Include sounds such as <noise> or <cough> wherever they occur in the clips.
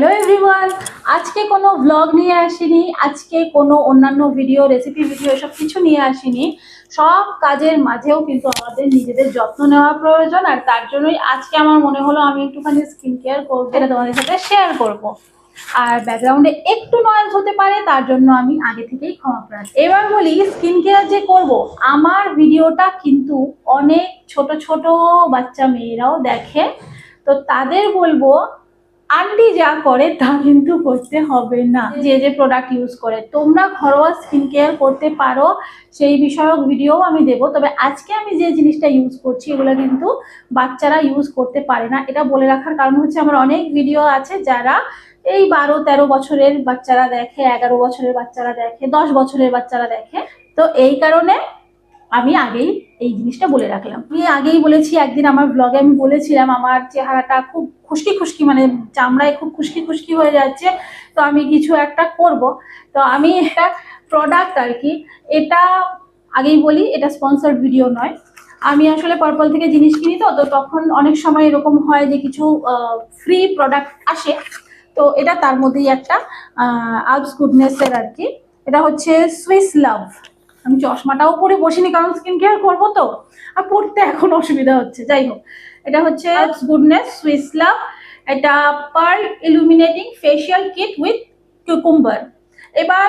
Hello everyone আজকে কোনো blog নিয়ে আসিনি, আজকে কোনো অন্যান্য ভিডিও রেসিপি ভিডিও এসব কিছু নিয়ে আসিনি। সব কাজের মাঝেও কিন্তু আমাদের নিজেদের যত্ন নেওয়া প্রয়োজন আর তার জন্যই আজকে আমার মনে হলো আমি একটুখানি স্কিন কেয়ার করব, এটা তোমাদের সাথে শেয়ার করব। আর ব্যাকগ্রাউন্ডে একটু নয়েজ হতে পারে, তার জন্য আমি আগে থেকেই ক্ষমা প্রার্থী। এবার বলি স্কিন কেয়ার যে করব, আমার ভিডিওটা কিন্তু অনেক ছোট ছোট বাচ্চা মেয়েরাও দেখে। তো তাদের বলব আন্টি যা করে তা কিন্তু করতে হবে না। যে যে প্রোডাক্ট ইউজ করে। তোমরা ঘরোয়া স্কিন কেয়ার করতে পারো। সেই বিষয়ক ভিডিও আমি দেবো। তবে আজকে আমি যে জিনিসটা ইউজ করছি, এগুলো কিন্তু বাচ্চারা ইউজ করতে পারে না। এটা বলে রাখার কারণ হচ্ছে আমার অনেক ভিডিও আছে যারা এই বারো, তেরো বছরের বাচ্চারা দেখে, এগারো বছরের বাচ্চারা দেখে, দশ বছরের বাচ্চারা দেখে। তো এই কারণে আমি আগেই এই জিনিসটা বলে রাখলাম। আমি আগেই বলেছি, একদিন আমার ব্লগে আমি বলেছিলাম, আমার চেহারাটা খুব খুশকি খুশকি মানে চামড়ায় খুব খুশকি খুশকি হয়ে যাচ্ছে। তো আমি কিছু একটা করব। তো আমি একটা প্রোডাক্ট আর কি, এটা আগেই বলি, এটা স্পন্সর ভিডিও নয়। আমি আসলে পার্পল থেকে জিনিস কিনি তো তো তখন অনেক সময় এরকম হয় যে কিছু ফ্রি প্রোডাক্ট আসে। তো এটা তার মধ্যেই একটা আলস গুডনেসের আর কি। এটা হচ্ছে সুইস লাভ আমি চশমাটাও পরে বসিনি, কারণ স্কিন কেয়ার করব তো। আর পড়তে এখন অসুবিধা হচ্ছে। যাই হোক। এটা হচ্ছে গুডনেস সুইস লাভ এটা pearl illuminating facial kit with cucumber এবার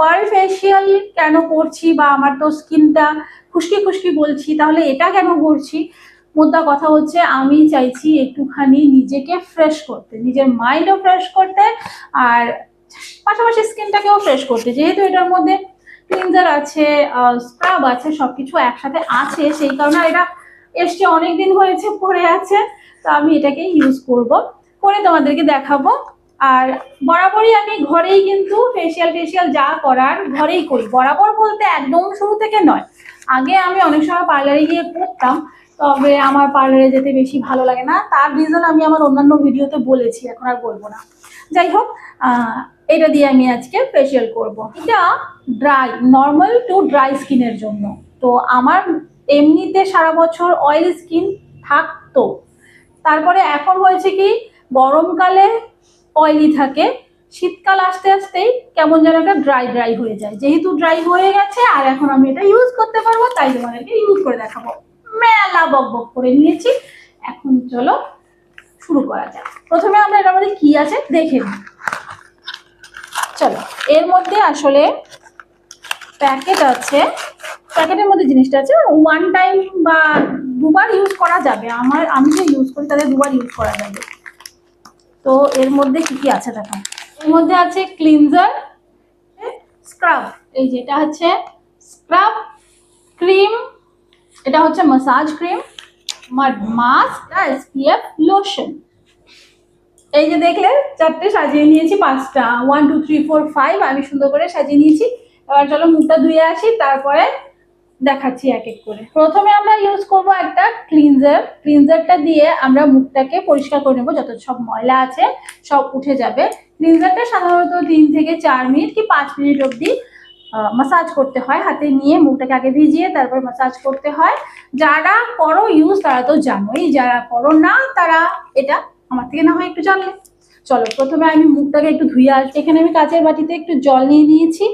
পার্ল ফেশিয়াল কেন করছি বা আমার তো স্কিনটা খুশকি খুশকি বলছি, তাহলে এটা কেন করছি? মোদ্দা কথা হচ্ছে, আমি চাইছি একটুখানি নিজেকে ফ্রেশ করতে, নিজের মাইন্ডও ফ্রেশ করতে আর পাশাপাশি স্কিনটাকেও ফ্রেশ করতে। যেহেতু এটার মধ্যে ক্লিনজার আছে স্ক্রাব আছে, সবকিছু একসাথে আছে, সেই কারণে এটা এসছে অনেক দিন হয়েছে পরে আছে, তো আমি এটাকে ইউজ করব। করে তোমাদেরকে দেখাবো। আর বরাবরই আমি ঘরেই কিন্তু ফেসিয়াল ফেসিয়াল যা করার ঘরেই করি। বরাবর বলতে একদম শুরু থেকে নয়। আগে আমি অনেক সময় পার্লারে গিয়ে করতাম তবে আমার পার্লারে যেতে বেশি ভালো লাগে না। তার রিজন আমি আমার অন্যান্য ভিডিওতে বলেছি, এখন আর বলব না। যাই হোক এটা দিয়ে আমি আজকে ফেসিয়াল করব। এটা ড্রাই নর্মাল টু ড্রাই স্কিনের জন্য। তো আমার এমনিতে সারা বছর অয়েল স্কিন থাকতো। তারপরে এখন হয়েছে কি, গরমকালে অয়েলি থাকে, শীতকাল আসতে আসতেই কেমন যেন একটা ড্রাই ড্রাই হয়ে যায়। যেহেতু ড্রাই হয়ে গেছে, আর এখন আমি এটা ইউজ করতে পারব, তাই তোমাদেরকে ইউজ করে দেখাবো। মেলা বক বক করে নিয়েছি। এখন চলো শুরু করা যাক। প্রথমে আমরা এটার মধ্যে কি আছে দেখে নিই। চলো, এর মধ্যে আসলে প্যাকেট আছে। প্যাকেটের মধ্যে জিনিসটা আছে। ওয়ান টাইম বা দুবার ইউজ করা যাবে। আমার, আমি যে ইউজ করি তাদের দুবার ইউজ করা যাবে। তো এর মধ্যে কি কি আছে দেখো? এর মধ্যে আছে ক্লিনজার স্ক্রাব এই যেটা হচ্ছে স্ক্রাব ক্রিম এটা হচ্ছে massage cream mask SPF lotion এই যে দেখলে, চারটে সাজিয়ে নিয়েছি, পাঁচটা। One two three four five আমি সুন্দর করে সাজিয়ে নিয়েছি। এবার চলো মুখটা ধুয়ে আসি, তারপরে দেখাচ্ছি এক এক করে। প্রথমে আমরা ইউজ করব একটা ক্লিনজার ক্লিনজারটা দিয়ে আমরা মুখটাকে পরিষ্কার করে নেব, যত সব ময়লা আছে, সব উঠে যাবে। ক্লিনজারটা সাধারণত তিন থেকে চার মিনিট কি পাঁচ মিনিট অবধি মাসাজ করতে হয়। হাতে নিয়ে মুখটাকে আগে ভিজিয়ে তারপর মাসাজ করতে হয়। যারা করো ইউজ তারা তো জানোই, যারা করো না, তারা এটা আমার থেকে না হয় একটু জানলে। চলো, প্রথমে আমি মুখটাকে একটু ধুয়ে আসছি এখানে আমি কাঁচের বাটিতে একটু জল নিয়ে নিয়েছি।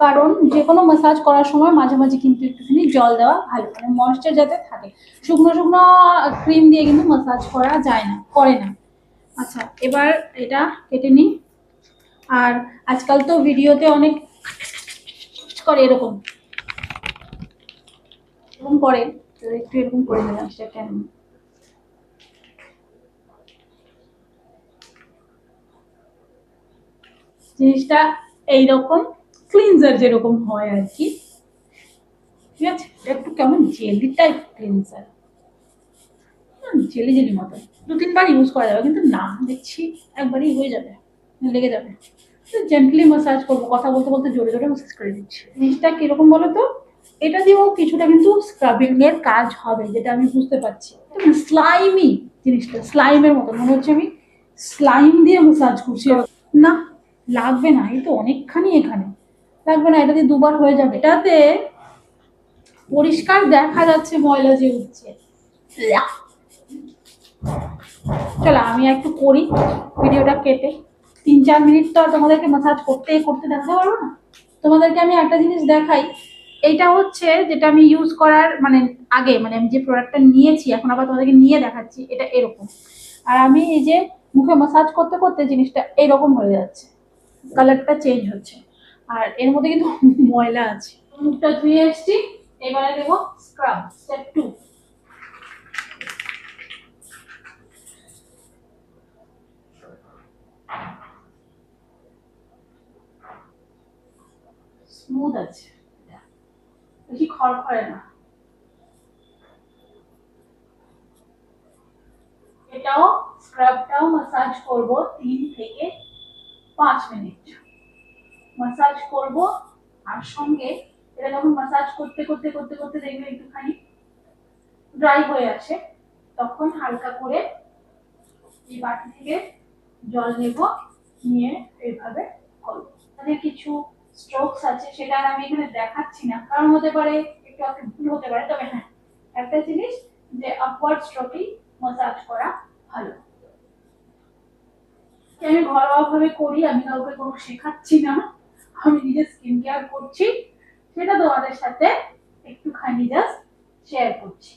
কারণ যে কোনো মাসাজ করার সময় মাঝে মাঝে কিন্তু একটুখানি জল দেওয়া ভালো মানে ময়েশ্চার যাতে থাকে। শুকনো শুকনো ক্রিম দিয়ে কিন্তু মাসাজ করা যায় না, করে না। আচ্ছা এবার এটা কেটে নিই। আর আজকাল তো ভিডিওতে অনেক করে এরকম। এরকম করে একটু এরকম করে দিলাম সেটা কেন জিনিসটা এইরকম। ক্লিনজার যেরকম হয় আর কি ঠিক আছে? একটু কেমন jelly type cleanser jelly jelly মতো দু তিনবার ইউজ করা যাবে, কিন্তু না, দেখছি একবারই হয়ে যাবে, লেগে যাবে। জেন্টলি মাসাজ করব, কথা বলতে বলতে জোরে জোরে মাসাজ করে দিচ্ছি জিনিসটা কীরকম বলো তো এটা দিয়েও কিছুটা কিন্তু স্ক্রাবিং এর কাজ হবে, যেটা আমি বুঝতে পারছি। স্লাইমি জিনিসটা স্লাইমের মতো মনে হচ্ছে আমি স্লাইম দিয়ে মাসাজ করছি। না, লাগবে না, এই তো অনেকখানি এখানে। লাগবে না, এটা দিয়ে দুবার হয়ে যাবে। এটাতে পরিষ্কার দেখা যাচ্ছে ময়লা যে উঠছে চলো, আমি একটু করি, ভিডিওটা কেটে। তিন চার মিনিট তো আর তোমাদেরকে মাসাজ করতে করতে দেখাতে পারব না। তোমাদেরকে আমি একটা জিনিস দেখাই। এইটা হচ্ছে যেটা আমি ইউজ করার মানে আগে মানে আমি যে প্রোডাক্টটা নিয়েছি, এখন আবার তোমাদেরকে নিয়ে দেখাচ্ছি, এটা এরকম। আর আমি এই যে মুখে মাসাজ করতে করতে জিনিসটা এরকম হয়ে যাচ্ছে। কালারটা চেঞ্জ হচ্ছে। আর এর মধ্যে কিন্তু <laughs> ময়লা আছে। মুখটা ধুয়ে এসছি এবারে দেবো স্ক্রাব স্টেপ টু স্মুথ আছে। বেশি খড়খড়ে না। এটাও স্ক্রাবটাও মাসাজ করব তিন থেকে পাঁচ মিনিট মাসাজ করব, আর সঙ্গে এটা যখন মাসাজ করতে করতে করতে করতে দেখবে একটুখানি ড্রাই হয়ে আছে, তখন হালকা করে এই বাটি থেকে জল নেব, নিয়ে এইভাবে করব। তাদের কিছু স্ট্রোকস আছে, সেটা আমি এখানে দেখাচ্ছি না, কারণ হতে পারে একটু একটু ভুল হতে পারে, তবে হ্যাঁ একটা জিনিস যে আপওয়ার্ড স্ট্রোকেই মাসাজ করা ভালো। আমি ঘরোয়া ভাবে করি, আমি কাউকে কোনো শেখাচ্ছি না। আমি নিজে স্কিন কেয়ার করছি, সেটা তোমাদের সাথে একটুখানি জাস্ট শেয়ার করছি।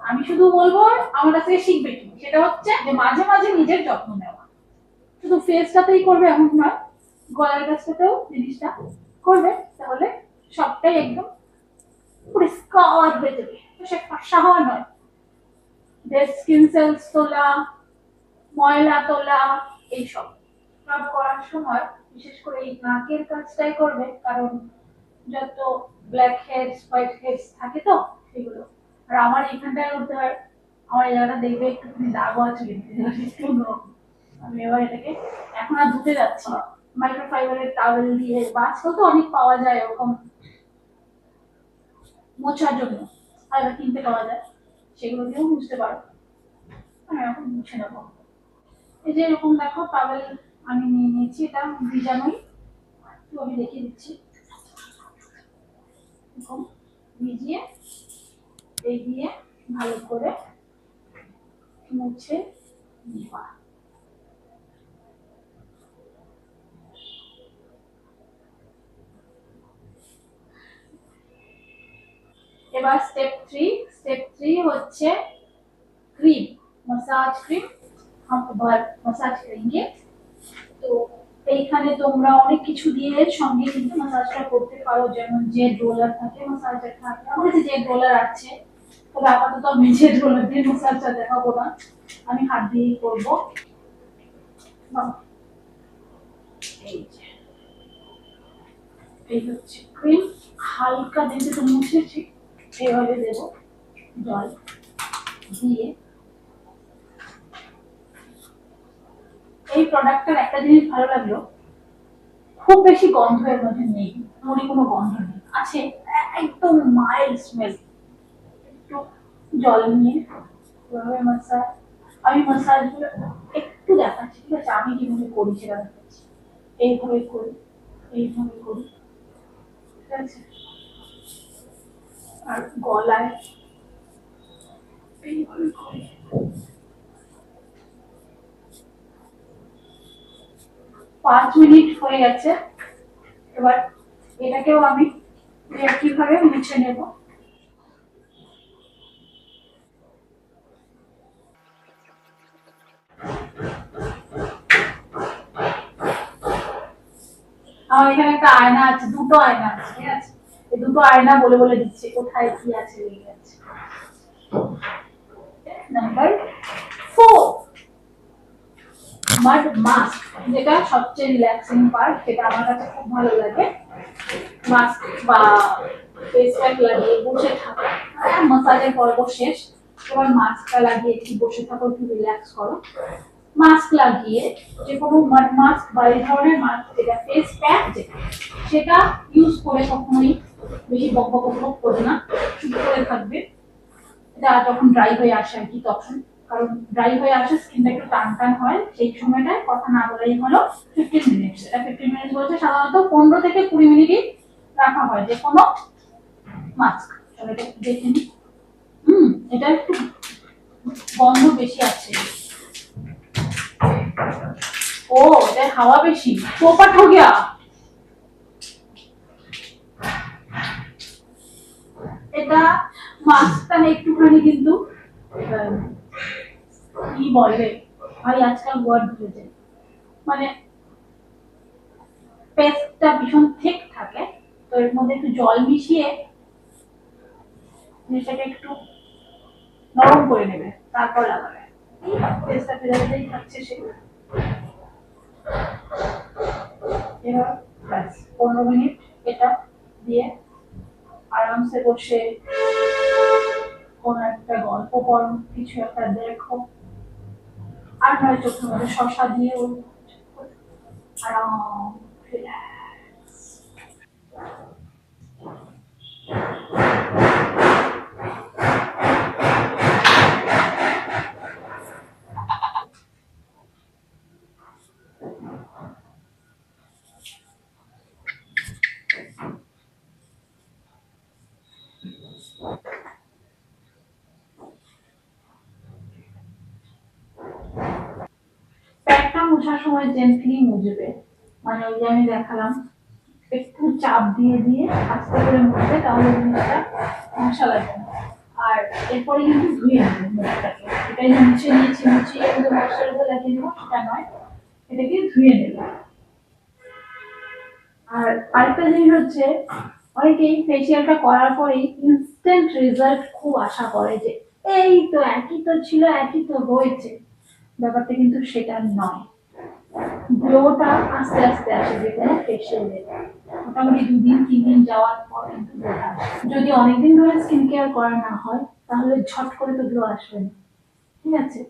আমি শুধু বলব, আমার কাছ শিখবে কি? সেটা হচ্ছে যে মাঝে মাঝে নিজের যত্ন নেওয়া। শুধু ফেসটাতেই করবে এমন নয়, গলার কাছটাতেও জিনিসটা করবে, তাহলে সবটাই একদম পরিষ্কার হয়ে যাবে। সে ফর্সা হওয়া নয়। ডেড স্কিন সেলস তোলা, ময়লা তোলা, এইসব। সব করার সময় বিশেষ করে এই নাকের কাজটাই করবে কারণ যত ব্ল্যাক হেডস হোয়াইট হেডস থাকে তো সেগুলো। আর আমার এখানটায় হয়, আমার জায়গাটা দেখবে একটুখানি দাগও আছে আমি এবার এটাকে এখন আর ধুতে যাচ্ছি মাইক্রোফাইবারের টাওয়েল দিয়ে বা আজকাল তো অনেক পাওয়া যায় ওরকম মোছার জন্য। আর কিনতে পাওয়া যায়, সেগুলো দিয়েও মুছতে পারো। আমি এখন মুছে নেব। এই যে এরকম দেখো টাওয়েল আমি নিয়ে নিয়েছি এটা ভিজানোই একটু আমি দেখিয়ে দিচ্ছি এরকম ভিজিয়ে এই দিয়ে ভালো করে মুছে নেওয়া এবার স্টেপ থ্রি স্টেপ থ্রি হচ্ছে ক্রিম मसाज क्रीम हम बार मसाज करेंगे তো এইখানে তোমরা অনেক কিছু দিয়ে সঙ্গে কিন্তু মাসাজটা করতে পারো, যেমন জেড রোলার থাকে মাসাজের থাকে। আমার কাছে জেড রোলার আছে তবে আপাতত আমি জেড রোলার দিয়ে মাসাজটা দেখাবো না। আমি হাত দিয়েই করব। এই যে। হচ্ছে ক্রিম হালকা দিতে তো মুছেছি এভাবে দেবো জল দিয়ে। এই প্রোডাক্টটার একটা জিনিস ভালো লাগল, খুব বেশি গন্ধ এর মধ্যে নেই মনে কোনো গন্ধ নেই, আছে একদম মাইল্ড স্মেল একটু জল নিয়ে এভাবে মাসাজ আমি একটু দেখাচ্ছি, ঠিক আছে? আমি কীভাবে করি সেটা দেখাচ্ছি। এইভাবে করি এইভাবে করি, ঠিক আছে? আর গলায় এইভাবে করি। পাঁচ মিনিট হয়ে গেছে। এবার এটাকেও আমি কীভাবে মুছে নেব। আমার এখানে একটা আয়না আছে, দুটো আয়না আছে, ঠিক আছে? এই দুটো আয়না বলে বলে দিচ্ছে, কোথায় কি আছে আছে। নাম্বার ফোর মাড মাস্ক যেটা সবচেয়ে রিল্যাক্সিং পার্ট যেটা আমার কাছে খুব ভালো লাগে। মাস্ক বা ফেস প্যাক লাগিয়ে বসে থাকা। মাসাজের পর্ব শেষ। এবার মাস্কটা লাগিয়ে একটু বসে থাকো, একটু রিল্যাক্স করো। মাস্ক লাগিয়ে যে কোনো মাস্ক বা এই ধরনের মাস্ক যেটা ফেস প্যাক যেটা, সেটা ইউজ করে কখনোই বেশি বক বক করবে না। চুপ করে থাকবে। এটা যখন ড্রাই হয়ে আসে আর কি, তখন। কারণ ড্রাই হয়ে আসে স্কিনটা একটু টান টান হয়, সেই সময়টায় কথা না বলাই হলো ফিফটিন মিনিটস এটা ফিফটিন মিনিটস বলছে, সাধারণত পনেরো থেকে কুড়ি মিনিটই রাখা হয়, যে কোনো মাস্ক দেখে নিই। হুম, এটা একটু গন্ধ বেশি আছে। ও, এটা হাওয়া বেশি। পোপাট হো গয়া এটা মাঝখানে একটুখানি কিন্তু কি বলে? ভাই, আজকাল ওয়ার্ড ভুলেছে মানে পেস্টটা ভীষণ ঠিক থাকে, তো এর মধ্যে একটু জল মিশিয়ে জিনিসটাকে একটু নরম করে নেবে, তারপর লাগাবে। পেস্টটা থাকছে সেগুলো এবার ব্যাস, পনেরো মিনিট এটা দিয়ে আরামসে বসে কোনো একটা গল্প পড়ো, কিছু একটা দেখো। আর নয় চোখের মধ্যে শশা দিয়ে ওই আরাম মোছার সময় জেন্টলি মুছবে মানে ওই যে আমি দেখালাম। একটু চাপ দিয়ে দিয়ে আস্তে করে মুছবে তাহলে জিনিসটা মশা লাগবে আর এরপরে কিন্তু ধুয়ে নেবে মুখটাকে। এটাই মুছে নিয়েছি মুছিয়ে কিন্তু মশলাগুলো লাগিয়ে দেবো, সেটা নয়। এটাকে ধুয়ে নেবে। আর আরেকটা জিনিস হচ্ছে, অনেকেই ফেসিয়ালটা করার পরেই ইনস্ট্যান্ট রেজাল্ট খুব আশা করে যে, এই তো একই তো ছিল, একই তো হয়েছে। ব্যাপারটা কিন্তু সেটা নয়। গ্লোটা আস্তে আস্তে আসে যে কোনো ফেসিয়ালে মোটামুটি দুদিন তিন দিন যাওয়ার পর কিন্তু যদি অনেকদিন ধরে স্কিন কেয়ার করা না হয়, তাহলে ঝট করে তো গ্লো আসবে না। ঠিক আছে?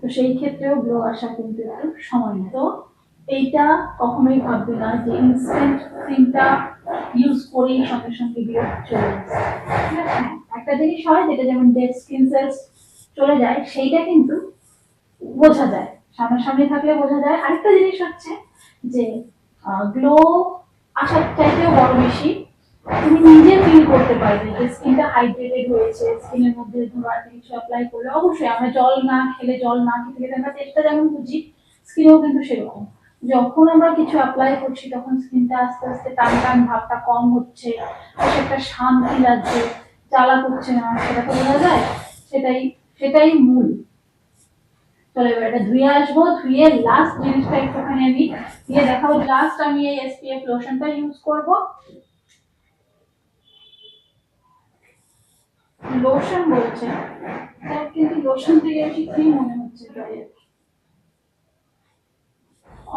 তো সেই ক্ষেত্রেও গ্লো আসা কিন্তু একটু সময় তো এইটা কখনোই ভাববে না যে ইনস্ট্যান্ট ক্রিমটা ইউজ করেই সঙ্গে সঙ্গে গ্লো চলে আসছে ঠিক আছে? একটা জিনিস হয় যেটা যেমন ডেড স্কিন সেলস চলে যায়, সেইটা কিন্তু বোঝা যায়। সামনাসামনি থাকলে বোঝা যায়। আরেকটা জিনিস হচ্ছে যে গ্লো আসার চাইতেও বড় বেশি। তুমি নিজে ফিল করতে পারবে যে স্কিনটা হাইড্রেটেড হয়েছে স্কিনের মধ্যে ধরো আর কিছু অ্যাপ্লাই করলে অবশ্যই আমরা জল না খেলে, জল না খেতে খেতে আমরা চেষ্টা যেমন বুঝি স্কিনেও কিন্তু সেরকম। যখন আমরা কিছু অ্যাপ্লাই করছি, তখন স্কিনটা আস্তে আস্তে টান টান, ভাবটা কম হচ্ছে একটা শান্তি লাগছে, জ্বালা করছে না, সেটা তো বোঝা যায়। সেটাই সেটাই মূল। চলো এবার এটা ধুয়ে আসব, ধুয়ে লাস্ট জিনিসটা একটুখানি আমি দিয়ে দেখাবো। লাস্ট আমি এই এসপিএফ লোশনটা ইউজ করব। লোশন বলছে। তার কিন্তু লোশন থেকে বেশি ক্রিম মনে হচ্ছে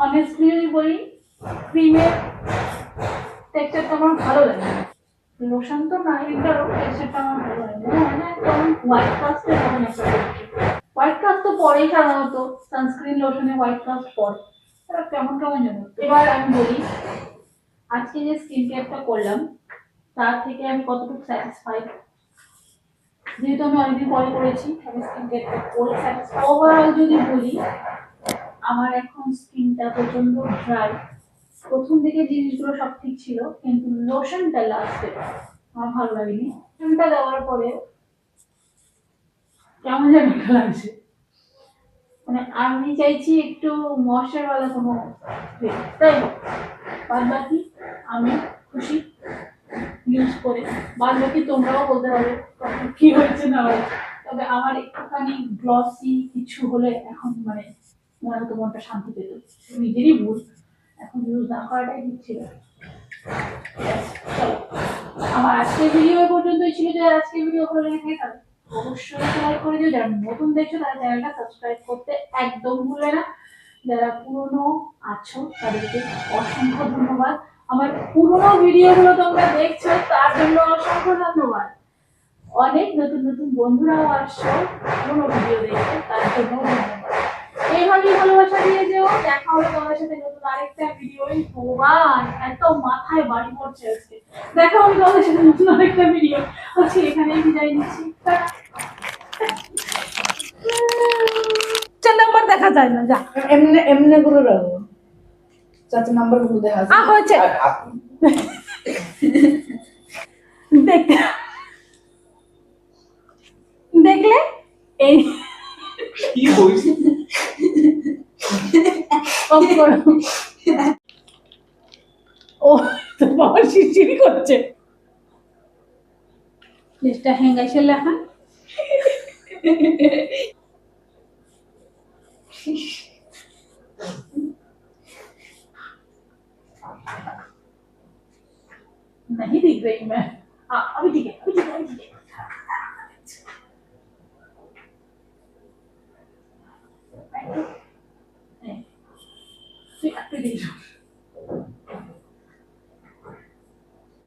অনেস্টলি যদি বলি ক্রিমের টেক্সচারটা আমার ভালো লাগে লোশন তো না এটারও টেক্সচারটা আমার ভালো লাগে মানে একদম হোয়াইট কাস্টের কাস্ট তো পরেই সাধারণত সানস্ক্রিন লোশনে হোয়াইট কাস্ট পরে। কেমন কেমন যেন এবার আমি বলি, আজকে যে স্কিন কেয়ারটা করলাম, তার থেকে আমি কতটুকু স্যাটিসফাইড যেহেতু আমি অনেকদিন পরে করেছি, আমি স্কিন কেয়ারটা করে ওভারঅল যদি বলি, আমার এখন স্কিনটা প্রচণ্ড ড্রাই প্রথম দিকে জিনিসগুলো সব ঠিক ছিল, কিন্তু লোশনটা লাস্টে আমার ভালো লাগেনি। লোশনটা দেওয়ার পরে কেমন যেন লাগছে। মানে আমি চাইছি একটু মশারওয়ালা কোনো তাই বাদ বাকি আমি খুশি ইউজ করে বাদ বাকি তোমরাও বলতে পারবে কি হয়েছে না তবে আমার একটুখানি গ্লসি কিছু হলে এখন মানে মনে হতো মনটা শান্তি পেত। নিজেরই ভুল, এখন ইউজ না করাটাই ঠিক ছিল। চলো। আমার আজকের ভিডিও পর্যন্তই ছিল। যে আজকের ভিডিও ভালো লেগে থাকে অবশ্যই যারা নতুন দেখছ, তারা সাবস্ক্রাইব করতে একদম না। যারা আছো, তাদেরকে অসংখ্য ধন্যবাদ। আমার ভিডিওগুলো তোমরা দেখছ, তার জন্য অসংখ্য ধন্যবাদ। অনেক নতুন নতুন বন্ধুরাও আসছো, পুরনো ভিডিও দেখছ, তার জন্য ধন্যবাদ। এইভাবেই ভালোবাসা দিয়ে যেও দেখা হবে তোমাদের সাথে নতুন আরেকটা ভিডিও ভগবান এত মাথায় বাড়ি পড়ছে আজকে। দেখা হবে তোমাদের সাথে নতুন আরেকটা ভিডিও আজকে এখানেই বিদায় নিচ্ছি। চার নাম্বার দেখা যায় না যা। এমনি এমনি করে রাখো। যাতে নাম্বারগুলো দেখা আ হয়েছে। দেখতে। দেখলে? এই কি ও তো বাবা শিরশিরি করছে লিস্টটা হ্যাঙ্গাইছে লেখা नहीं दिख रही मैं हाँ अभी ठीक है अभी ठीक है अभी ठीक है É. Fica perigoso.